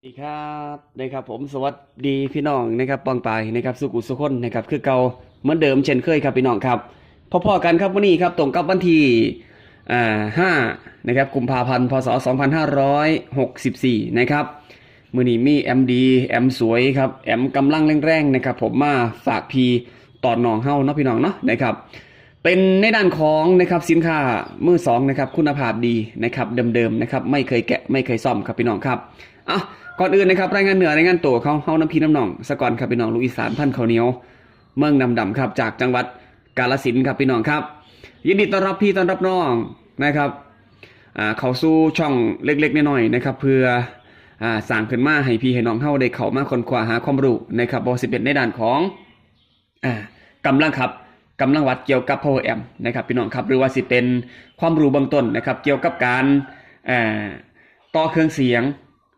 สวัสดีครับนะครับผมสวัสดีพี่น้องนะครับปองปายนะครับสุกุสุคนนะครับคือเก่าเหมือนเดิมเช่นเคยครับพี่น้องครับพอๆกันครับวันนี้ครับตรงกับวันที่อ่าห้านะครับกุมภาพันธ์พศ2564นะครับมือนี้มีแอมดีแอมสวยครับแอมกำลังแรงๆนะครับผมมาฝากพีตอนน้องเฮาเนาะพี่น้องเนาะนะครับ เป็นในด้านของนะครับสินค้ามือสองนะครับคุณภาพดีนะครับเดิมๆนะครับไม่เคยแกะไม่เคยซ่อมครับพี่น้องครับอะก่อนอื่นนะครับรายงานเหนือรายงานตัวเขาเฮาน้ำพีน้ำหนองสกอนครับพี่น้องลูกอีสานพันธุ์ข้าเหนียว เมืองนำดำครับจากจังหวัดกาฬสินครับพี่น้องครับ ยินดีต้อนรับพี่ต้อนรับน้องนะครับอ่าเขาสู่ช่องเล็กๆน้อยๆนะครับ เพื่ออ่าสร้างขึ้นมาให้พี่ให้น้องเฮาได้เข้ามาค้นคว้าหาความรู้นะครับบ่ว่าสิเป็นในด้านของอ่ากำลังครับ กำลังวัดเกี่ยวกับ power amp นะครับพี่น้องครับหรือว่าสิเป็นความรู้เบื้องต้นนะครับเกี่ยวกับการต่อเครื่องเสียง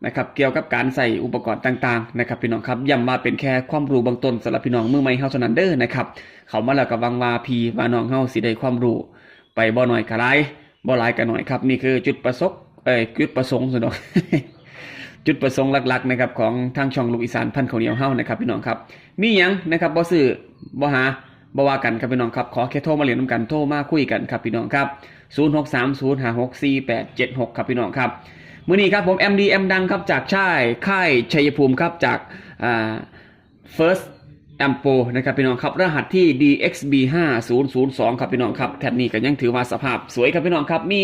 นะครับเกี่ยวกับการใส่อุปกรณ์ต่างๆนะครับพี่น้องครับย้ำว่าเป็นแค่ความรู้เบื้องต้นสำหรับพี่น้องมือใหม่เฮาเท่านั้นเด้อนะครับเขามาแล้วก็หวังวาพีว่าน้องเฮาสิได้ความรู้ ไปบ่หน้อยก็หลายบ่หลายก็น้อยครับนี่คือจุดประสงค์เอ้ยจุดประสงค์สุดอกจุดประสงค์หลักๆนะครับของทางช่องลูกอีสานพันธุ์ข้าวเหนียวเฮานะครับพี่น้องครับมีหยังนะครับบ่ซื้อบ่หา บ่ว่ากันครับพี่น้องครับขอแค่โทรมาเรียนนำกันโทรมาคุยกันครับพี่น้องครับ 0630564876 ครับพี่น้องครับมื้อนี้ครับผม MD M ดังครับจากช่ายค่ายชัยภูมิครับจากอ่า First Ampo นะครับพี่น้องครับรหัสที่ DXB5002 ครับพี่น้องครับแถบนี้ก็ยังถือว่าสภาพสวยครับพี่น้องครับมี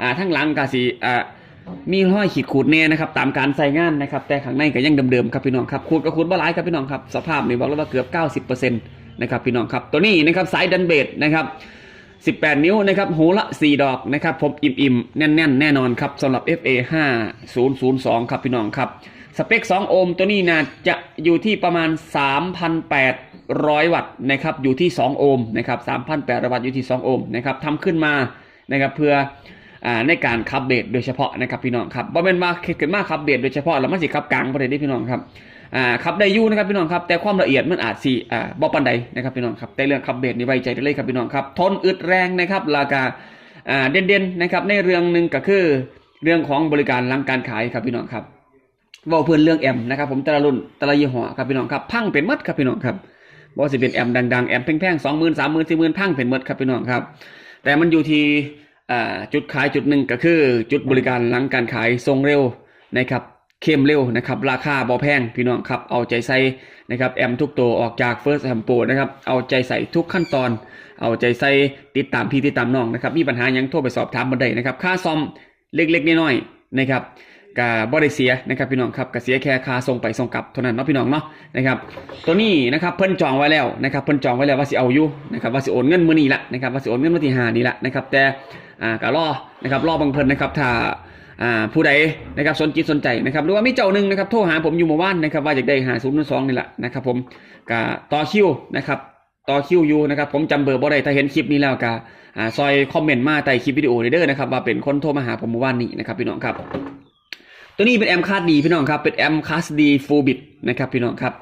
อ่าทั้งหลังกาสีอ่ามีห้อยขีดขูดแน่นะครับตามการใส่งานนะครับแต่ข้างในก็ยังเดิมๆครับพี่น้องครับขูดก็ขูดบ่หลายครับพี่น้องครับสภาพนี่บอกเลยว่าเกือบ 90% นะครับพี่น้องครับตัวนี้นะครับสายดันเบสนะครับ18 นิ้วนะครับหูละ 4 ดอกนะครับผมอิ่มๆ แน่นๆแน่นอนครับสำหรับ FA 5002 ครับพี่น้องครับ สเปค 2 โอห์มตัวนี้นะจะอยู่ที่ประมาณ 3,800 วัตต์นะครับอยู่ที่ 2 โอห์มนะครับ3,800 วัตต์อยู่ที่ 2 โอห์มนะครับทำขึ้นมานะครับเพื่ออในการขับเบสโดยเฉพาะนะครับพี่น้องครับบ่เป็นว่าเกิดมาขับเบสโดยเฉพาะแล้วมันสิขับกลางประเด็นที่พี่น้องครับ อ่าขับได้ยู่นะครับพี่น้องครับ แต่ความละเอียดมันอาจสิอ่าบ่ปานใดนะครับพี่น้องครับ แต่เรื่องขับเบสนี่ไว้ใจได้เลยครับพี่น้องครับ ทนอึดแรงนะครับราคาอ่าเด่นๆนะครับ ในเรื่องหนึ่งก็คือ เรื่องของบริการหลังการขายครับพี่น้องครับว่าเพื่อนเรื่องแอมนะครับผมแต่ละรุ่นแต่ละยี่ห้อครับพี่น้องครับพังเป็นมัดครับพี่น้องครับบ่ว่าสิเป็นแอมดังๆแอมแพงๆสองหมื่นสามหมื่นสี่หมื่นพังเป็นมัดครับพี่น้องครับ แต่มันอยู่ที่อ่าจุดขายจุดหนึ่งก็คือ จุดบริการหลังการขายทรงเร็วนะครับ เข้มเร็วนะครับ ราคาบ่แพงพี่น้องครับ เอาใจใส่นะครับแอมทุกตัวออกจาก First a m p o นะครับ เอาใจใส่ทุกขั้นตอน เอาใจใส่ติดตามพี่ติดตามน้องนะครับ มีปัญหายังโทรไปสอบถามบันไดนะครับ ค่าซ่อมเล็กๆน้อยๆนะครับกับ่ได้เสียนะครับพี่น้องครับก็เสียแค่ค่าส่งไปส่งกลับเท่านั้นเนาะพี่น้องเนาะนะครับ ตัวนี้นะครับเพิ่นจองไว้แล้วนะครับเพิ่นจองไว้แล้วว่าสิเอาอยู่นะครับว่าสิโอนเงินมื้อนี้ละนะครับว่าสิโอนเงินวันที่ห้านี้ละนะครับแต่อ่าก็รอนะครับรอบางเพิ่นนะครับถ้า ผู้ใดนะครับสนจิตสนใจนะครับหรือว่ามีเจ้าหนึ่งนะครับโทรหาผมอยู่เมื่อวานนะครับว่าอยากได้หาศูนย์สองนี่แหละนะครับผมก็ต่อคิวนะครับต่อคิวอยู่นะครับผมจำเบอร์บ่ได้ถ้าเห็นคลิปนี้แล้วก็อ่าซอยคอมเมนต์มาใต้คลิปวิดีโอเด้อนะครับว่าเป็นคนโทรมาหาผมเมื่อวานนี้นะครับพี่น้องครับ ตัวนี้เป็นแอมคาดดีพี่น้องครับเป็นแอมคาร์ดดีฟูบิตนะครับพี่น้องครับ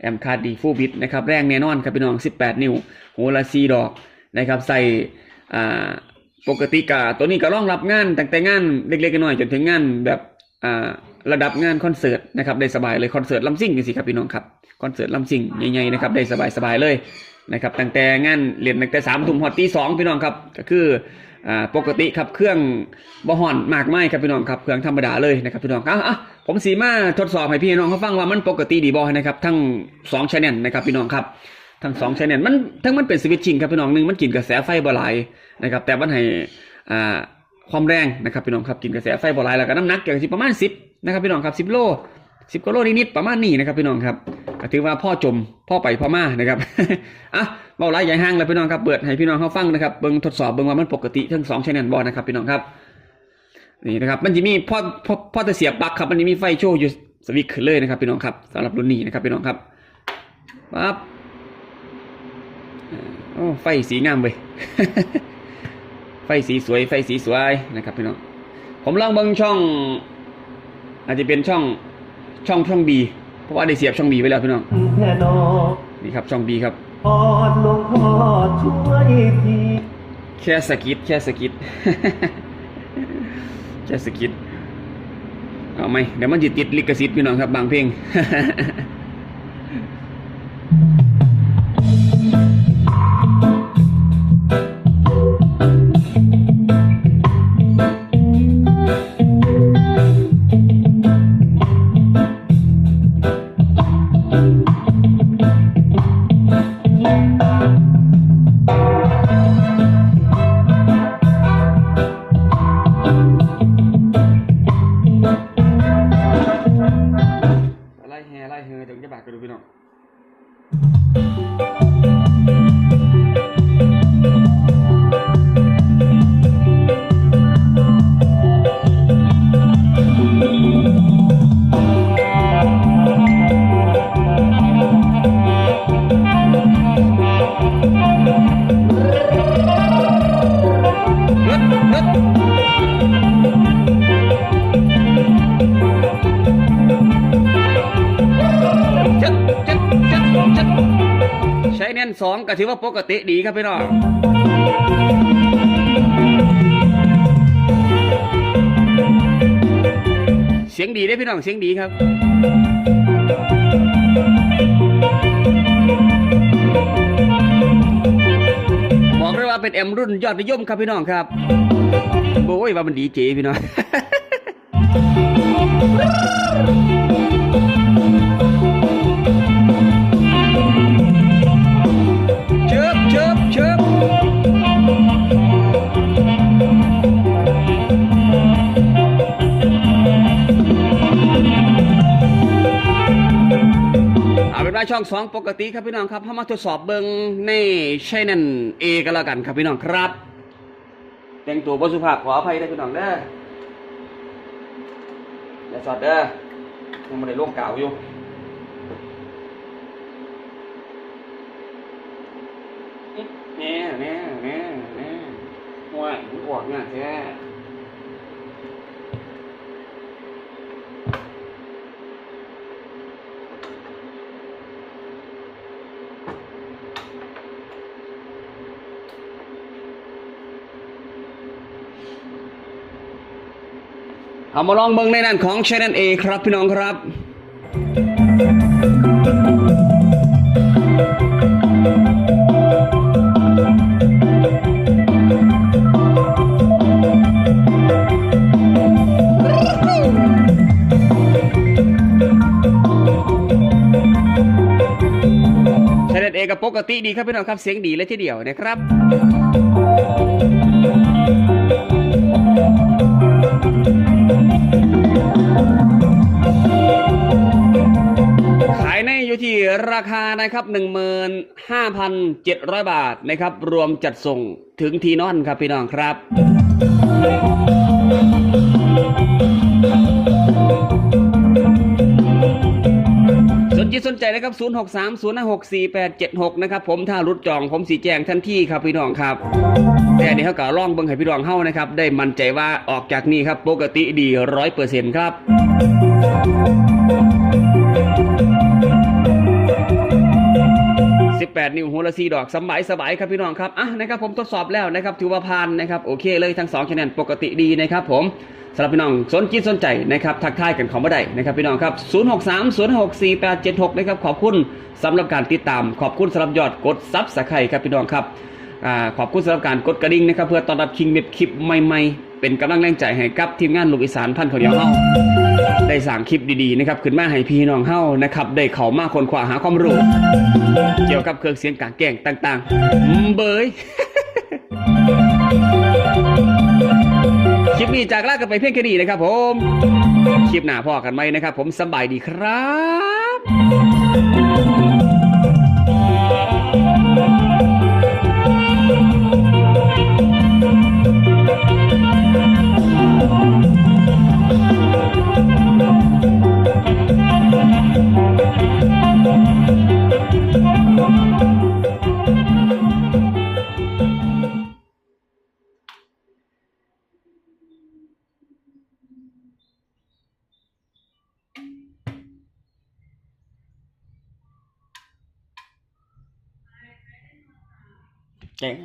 แอมคาดดีฟูบิตนะครับแรงแน่นอนครับพี่น้อง 18 นิ้วหูละซีดอกนะครับใส่อ่า ปกติกะตัวนี้ก็รองรับงานตั้งแต่งานเล็กๆน้อยๆจนถึงงานแบบอ่าระดับงานคอนเสิร์ตนะครับได้สบายเลยคอนเสิร์ตลำซิ่งจังสิครับพี่น้องครับคอนเสิร์ตลำซิ่งใหญ่ๆนะครับได้สบายๆเลยนะครับตั้งแต่งานเรียนตั้งแต่สามทุ่มหอดตีสองพี่น้องครับก็คืออ่าปกติครับเครื่องบ่ห่อนมากไม่ครับพี่น้องครับเครื่องธรรมดาเลยนะครับพี่น้องอะอะผมสีมาทดสอบให้พี่น้องเขาฟังว่ามันปกติดีบ่นะครับทั้งสองชแนลนะครับพี่น้องครับ ทั้งสองชแนลมันทั้งมันเป็นสวิตชิ่งครับพี่น้องหนึ่งมันกินกระแสไฟบ่หลายนะครับ แต่มันให้อ่าความแรงนะครับพี่น้องครับกินกระแสไฟบ่หลายแล้วก็น้ำหนักก็สิประมาณ10นะครับพี่น้องครับ10โล10กิโลนิดๆประมาณนี้นะครับพี่น้องครับถือว่าพ่อจมพ่อไปพ่อมานะครับอะเบาไรใหญ่ห้างแล้วพี่น้องครับเปิดให้พี่น้องเขาฟังนะครับเบิ่งทดสอบเบิ่งว่ามันปกติทั้งสองชแนลบอลนะครับพี่น้องครับนี่นะครับมันจะมีพ่อพ่อพ่อจะเสียบปลั๊กครับมันจะมีไฟโชว์อยู่สวิตช์เลยนะครับพี่น้องครับสำหรับรุ่นนี้นะครับพี่น้องครับปั๊บ โอ้ไฟสีงามเว้ยไฟสีสวยไฟสีสวยนะครับพี่น้องผมลองเบิ่งช่อง อาจจะเป็นช่องช่องช่องบีเพราะว่าได้เสียบช่องบีไว้แล้วพี่น้องนี่ครับช่องบีครับแค่สกิดแค่สกิดแค่สกิดเอาไหมเดี๋ยวมันจะติดลิขสิทธิ์พี่น้องครับบางเพลง ก็ถือว่าปกติดีครับพี่น้องเสียงดีได้พี่น้องเสียงดีครับบอกเลยว่าเป็นแอมรุ่นยอดนิยมครับพี่น้องครับโอ้ยว่ามันดีเจพี่น้อง สองปกติครับพี่น้องครับเข้ามาทดสอบเบิงในใช่นั่นเอกันแล้วกันครับพี่น้องครับ แต่งตัวบสุภาพขออภัยได้พี่น้องเด้ออย่าสอดเด้อยังไม่ได้ลงเก่าอยู่แน่แน่แน่แน่ห่วยมันออกเนี่ยแท้ เอามาลองเบิ่งในนั้นของ Channel A ครับพี่น้องครับชแนลเอกับปกติดีครับพี่น้องครับเสียงดีเลยทีเดียวนะครับ นอยู่ที่ราคานะครับ15,700บาทนะครับ รวมจัดส่งถึงทีนอนครับพี่น้องครับ สนใจสนใจนะครับ 0 6 3 0 5 6 4 8 7 6 นะครับ ผมถ้ารุดจองผมสีแจงทันทีครับพี่น้องครับ แต่นี่เขาก็ล่องเบิ้งให้พี่น้องเฮานะครับ ได้มั่นใจว่าออกจากนี่ครับปกติดีร้อยเปอร์เซ็นต์ครับ 18 นิ้วหัวละสีดอกสบายสบายครับพี่น้องครับอะนะครับผมทดสอบแล้วนะครับถือว่าผ่านนะครับโอเคเลยทั้ง2คะแนนปกติดีนะครับผมสำหรับพี่น้องสนจิตสนใจนะครับทักทายกันของมาได้นะครับพี่น้องครับ 063 064 876 นะครับขอบคุณสำหรับการติดตาม ขอบคุณสำหรับยอดกดซับสไครต์ครับพี่น้องครับอ่าขอบคุณสำหรับการกดกระดิ่งนะครับเพื่อต้อนรับคิงเม็ดคลิปใหม่ๆ เป็นกำลังแรงใจให้กับทีมงานลูกอีสานพันเขาเหนียวเฮาได้สั่งคลิปดีๆนะครับขึ้นมาให้พี่น้องเฮานะครับได้เข้ามาค้นคว้าหาความรู้เกี่ยวกับเครื่องเสียงกลางแกงต่างๆเบยคลิปนี้จากลากันไปเพียงแค่นี้นะครับผม คลิปหน้าพ่อกันไหมนะครับผมสบายดีครับ แจ้ง